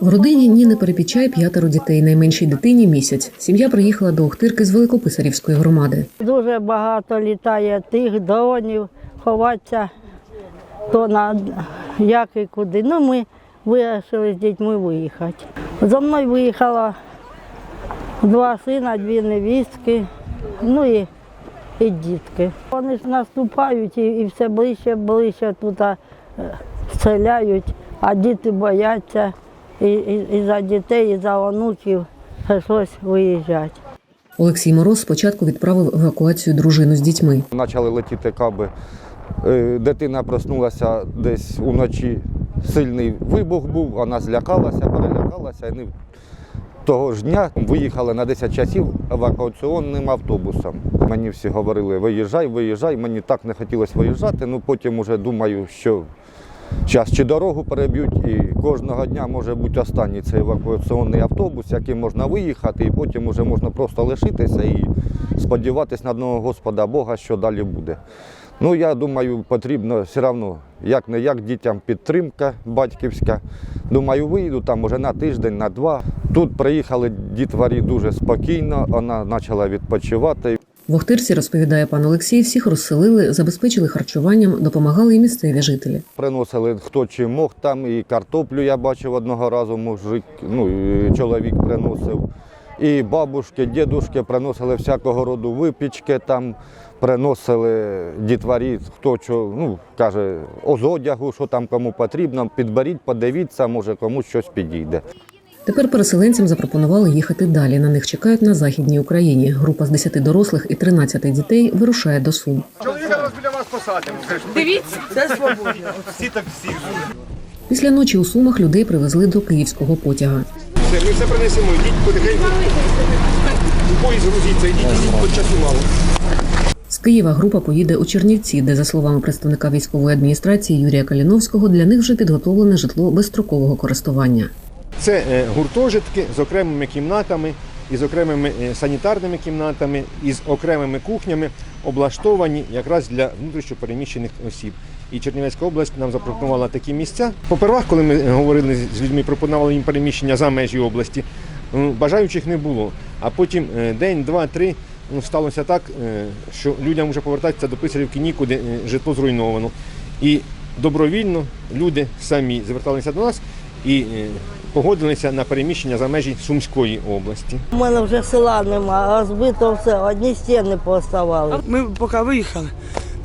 В родині Ніни Перепічай п'ятеро дітей. Найменшій дитині місяць. Сім'я приїхала до Охтирки з Великописарівської громади. Дуже багато літає тих дронів, ховатися то на як і куди. Ну, ми вирішили з дітьми виїхати. За мною виїхало два сина, дві невістки, ну і, і дітки. Вони ж наступають і, і все ближче, ближче тут е, стріляють, а діти бояться. І, і, і за дітей, і за онуків прийшлось виїжджати. Олексій Мороз спочатку відправив евакуацію дружину з дітьми. Почали летіти каби. Е, Дитина проснулася десь уночі. Сильний вибух був, вона злякалася, перелякалася. І вони того ж дня виїхали на 10 часів евакуаційним автобусом. Мені всі говорили, виїжджай, виїжджай. Мені так не хотілося виїжджати. Ну потім вже думаю, що зараз чи дорогу переб'ють, і кожного дня може бути останній цей евакуаційний автобус, яким можна виїхати, і потім вже можна просто лишитися і сподіватися на одного Господа Бога, що далі буде. Ну, я думаю, потрібно все одно, як не як дітям підтримка батьківська. Думаю, вийду там уже на тиждень, на два. Тут приїхали дітварі дуже спокійно, вона почала відпочивати. В Охтирці, розповідає пан Олексій, всіх розселили, забезпечили харчуванням, допомагали і місцеві жителі. Приносили хто чи мог там, і картоплю я бачив одного разу, мужик, ну, чоловік приносив. І бабушки, дідушки приносили всякого роду випічки там, приносили дітварі, хто що, ну, каже, з одягу, що там кому потрібно, підберіть, подивіться, може комусь щось підійде. Тепер переселенцям запропонували їхати далі. На них чекають на західній Україні. Група з 10 дорослих і 13 дітей вирушає до Сум. Чоловіка зараз біля вас посадимо. Дивіться, це свобода. Всі так всі. Після ночі у Сумах людей привезли до київського потяга. Все, ми все принесемо, йдіть потихеньку. Поїзд грузіться, йдіть, йдіть, бо часу мало. З Києва група поїде у Чернівці, де, за словами представника військової адміністрації Юрія Каліновського, для них вже підготовлене житло безстрокового користування. Це е, гуртожитки з окремими кімнатами, із окремими е, санітарними кімнатами, із окремими кухнями, облаштовані якраз для внутрішньопереміщених осіб. І Чернівецька область нам запропонувала такі місця. Попервах, коли ми говорили з людьми, пропонували їм переміщення за межі області, ну, бажаючих не було. А потім е, день, два, три ну, сталося так, е, що людям вже повертатися до Писарівки нікуди, е, житло зруйновано. І добровільно люди самі зверталися до нас і е, погодилися на переміщення за межі Сумської області. У мене вже села нема, розбито все, одні стіни поставали. Ми поки виїхали,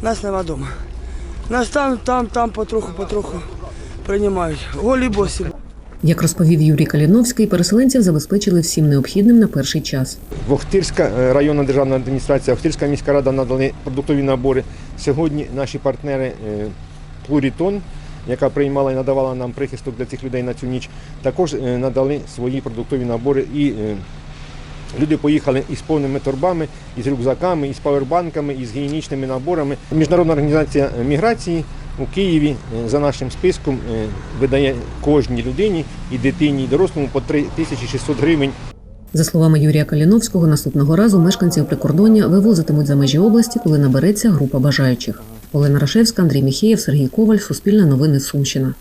нас нема вдома. Нас там, там, там потроху, потроху приймають. Голі босі. Як розповів Юрій Каліновський, переселенців забезпечили всім необхідним на перший час. Охтирська е, районна державна адміністрація, Охтирська міська рада надали продуктові набори. Сьогодні наші партнери е, Плурітон, яка приймала і надавала нам прихисток для цих людей на цю ніч, також е, надали свої продуктові набори. І е, люди поїхали із повними торбами, із рюкзаками, із павербанками, із гігієнічними наборами. Міжнародна організація міграції у Києві е, за нашим списком видає кожній людині і дитині, і дорослому по 3600 гривень За словами Юрія Каліновського, наступного разу мешканців прикордоння вивозитимуть за межі області, коли набереться група бажаючих. Олена Рашевська, Андрій Міхеєв, Сергій Коваль, Суспільне новини Сумщина.